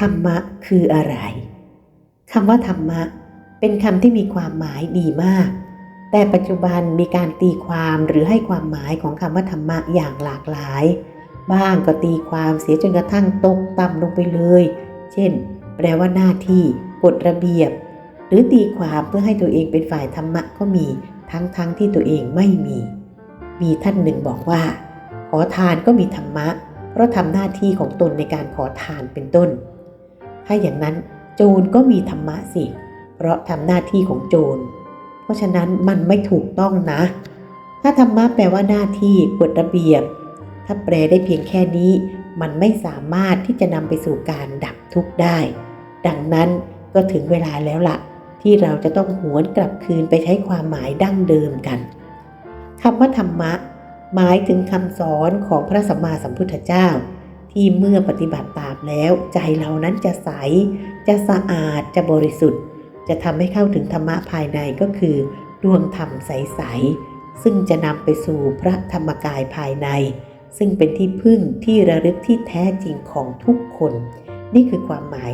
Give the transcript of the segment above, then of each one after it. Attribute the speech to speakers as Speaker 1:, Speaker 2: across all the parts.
Speaker 1: ธรรมะคืออะไรคำว่าธรรมะ เป็นคำที่มีความหมายดีมาก แต่ปัจจุบันมีการตีความหรือให้ความหมายของคำว่าธรรมะอย่างหลากหลาย บ้างก็ตีความเสียจนกระทั่งตกต่ำลงไปเลย เช่น แปลว่าหน้าที่กฎระเบียบ หรือตีความเพื่อให้ตัวเองเป็นฝ่ายธรรมะก็มีทั้งๆทที่ตัวเองไม่มี มีท่านหนึ่งบอกว่า ขอทานก็มีธรรมะ เพราะทำหน้าที่ของตนในการขอทานเป็นต้น ถ้าอย่างนั้นโจรก็มีธรรมะสิ เพราะทำหน้าที่ของโจร เพราะฉะนั้นมันไม่ถูกต้องนะ ถ้าธรรมะแปลว่าหน้าที่กฎระเบียบ ถ้าแปลได้เพียงแค่นี้ มันไม่สามารถที่จะนำไปสู่การดับทุกข์ได้ ดังนั้นก็ถึงเวลาแล้วละ่ะ ที่เราจะต้องหวนกลับคืนไปใช้ความหมายดั้งเดิมกันคำว่าธรรมะ หมายถึงคำสอนของพระสัมมาสัมพุทธเจ้า ที่เมื่อปฏิบัติตามแล้วใจเรานั้นจะใส จะสะอาดจะบริสุทธิ์ จะทำให้เข้าถึงธรรมะภายในก็คือ ดวงธรรมใส ๆ ซึ่งจะนำไปสู่พระธรรมกายภายใน ซึ่งเป็นที่พึ่งที่ระลึกที่แท้จริงของทุกคน นี่คือความหมาย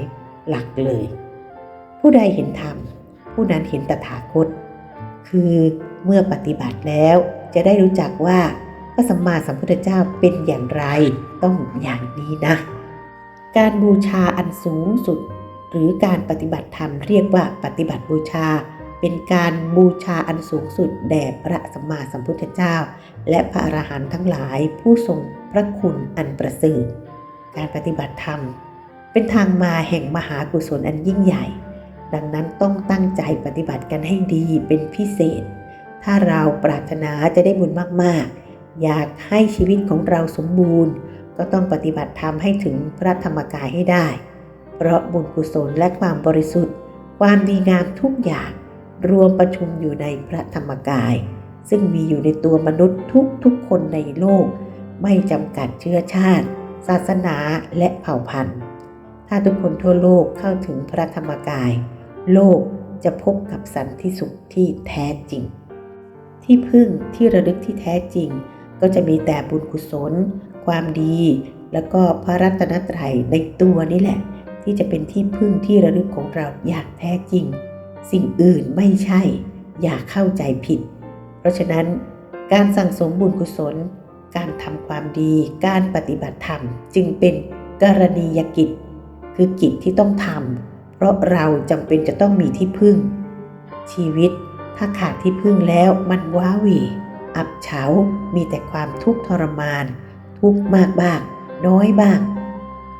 Speaker 1: หลักเลย ผู้ใดเห็นธรรม ผู้นั้นเห็นตถาคต คือเมื่อปฏิบัติแล้วจะได้รู้จักว่า ระสัมมาสัมพุทธเจ้าเป็นอย่างไร ต้องอย่างนี้นะ การบูชาอันสูงสุด หรือการปฏิบัติธรรมเรียกว่าปฏิบัติบูชา เป็นการบูชาอันสูงสุดแด่พระสัมมาสัมพุทธเจ้า และพระอรหันต์ทั้งหลายผู้ทรงพระคุณอันประเสริฐการปฏิบัติธรรม เป็นทางมาแห่งมหากุศลอันยิ่งใหญ่ ดังนั้นต้องตั้งใจปฏิบัติกันให้ดีเป็นพิเศษ ถ้าเราปรารถนาจะได้บุญมากๆ อยากให้ชีวิตของเราสมบูรณ์ ก็ต้องปฏิบัติธรรมให้ถึงพระธรรมกายให้ได้ เพราะบุญกุศลและความบริสุทธิ์ ความดีงามทุกอย่างรวมประชุมอยู่ในพระธรรมกาย ซึ่งมีอยู่ในตัวมนุษย์ทุกทุกคนในโลก ไม่จำกัดเชื้อชาติ ศาสนาและเผ่าพันธุ์ ถ้าทุกคนทั่วโลกเข้าถึงพระธรรมกาย โลกจะพบกับสันติสุขที่แท้จริง ที่พึ่งที่ระลึกที่แท้จริง ก็จะมีแต่บุญกุศล ความดี แล้วก็พระรัตนตรัยในตัวนี่แหละ ที่จะเป็นที่พึ่งที่ระลึกของเราอย่างแท้จริง สิ่งอื่นไม่ใช่ อย่าเข้าใจผิด เพราะฉะนั้นการสั่งสมบุญกุศล การทำความดี การปฏิบัติธรรม จึงเป็นกรณียกิจ คือกิจที่ต้องทำเพราะเราจำเป็นจะต้องมีที่พึ่ง ชีวิตถ้าขาดที่พึ่งแล้วมันว้าเหว อับเฉา มีแต่ความทุกข์ทรมาน ทุกข์มากบ้างน้อยบ้าง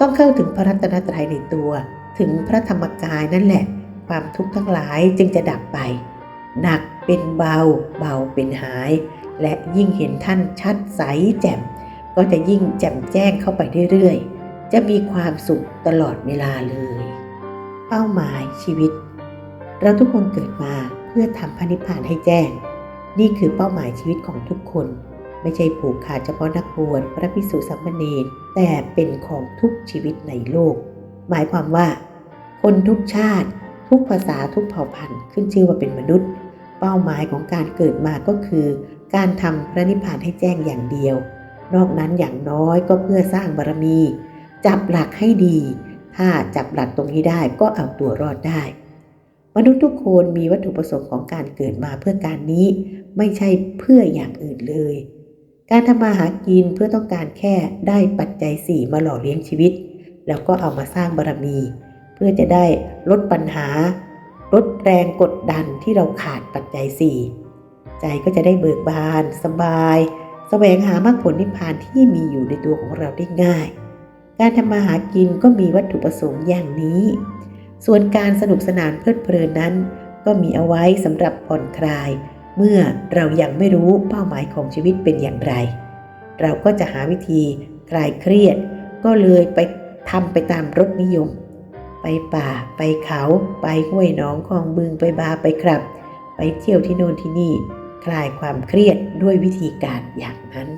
Speaker 1: ต้องเข้าถึงพระรัตนตรัยในตัว ถึงพระธรรมกายนั่นแหละ ความทุกข์ทั้งหลายจึงจะดับไป หนักเป็นเบา เบาเป็นหาย และยิ่งเห็นท่านชัดใสแจ่ม ก็จะยิ่งแจ่มแจ้งเข้าไปเรื่อยๆ จะมีความสุขตลอดเวลาเลย เป้าหมายชีวิต เราทุกคนเกิดมาเพื่อทำพระนิพพานให้แจ้ง นี่คือเป้าหมายชีวิตของทุกคน ไม่ใช่ผูกขาดเฉพาะนักบวชพระภิกษุสามเณรแต่เป็นของทุกชีวิตในโลก หมายความว่า คนทุกชาติ ทุกภาษาทุกเผ่าพันธุ์ขึ้นชื่อว่าเป็นมนุษย์ เป้าหมายของการเกิดมาก็คือ การทำพระนิพพานให้แจ้งอย่างเดียว นอกนั้นอย่างน้อยก็เพื่อสร้างบารมี จับหลักให้ดี ถ้าจับหลักตรงนี้ได้ก็เอาตัวรอดได้มนุษย์ทุกคนมีวัตถุประสงค์ของการเกิดมาเพื่อการนี้ ไม่ใช่เพื่ออย่างอื่นเลย การทำมาหากินเพื่อต้องการแค่ได้ปัจจัยสี่มาหล่อเลี้ยงชีวิต แล้วก็เอามาสร้างบารมี เพื่อจะได้ลดปัญหา ลดแรงกดดันที่เราขาดปัจจัยสี่ใจก็จะได้เบิกบาน สบายแสวงหามรรคผลนิพพานที่มีอยู่ในตัวของเราได้ง่าย การทำมาหากินก็มีวัตถุประสงค์อย่างนี้ ส่วนการสนุกสนานเพลิดเพลินนั้น ก็มีเอาไว้สำหรับผ่อนคลาย เมื่อเรายังไม่รู้เป้าหมายของชีวิตเป็นอย่างไร เราก็จะหาวิธีคลายเครียด ก็เลยไปทำไปตามรสนิยม ไปป่าไปเขา ไปห้วยหนองคลองบึงไปบาไปครับ ไปเที่ยวที่โน่นที่นี่ คลายความเครียดด้วยวิธีการอย่างนั้น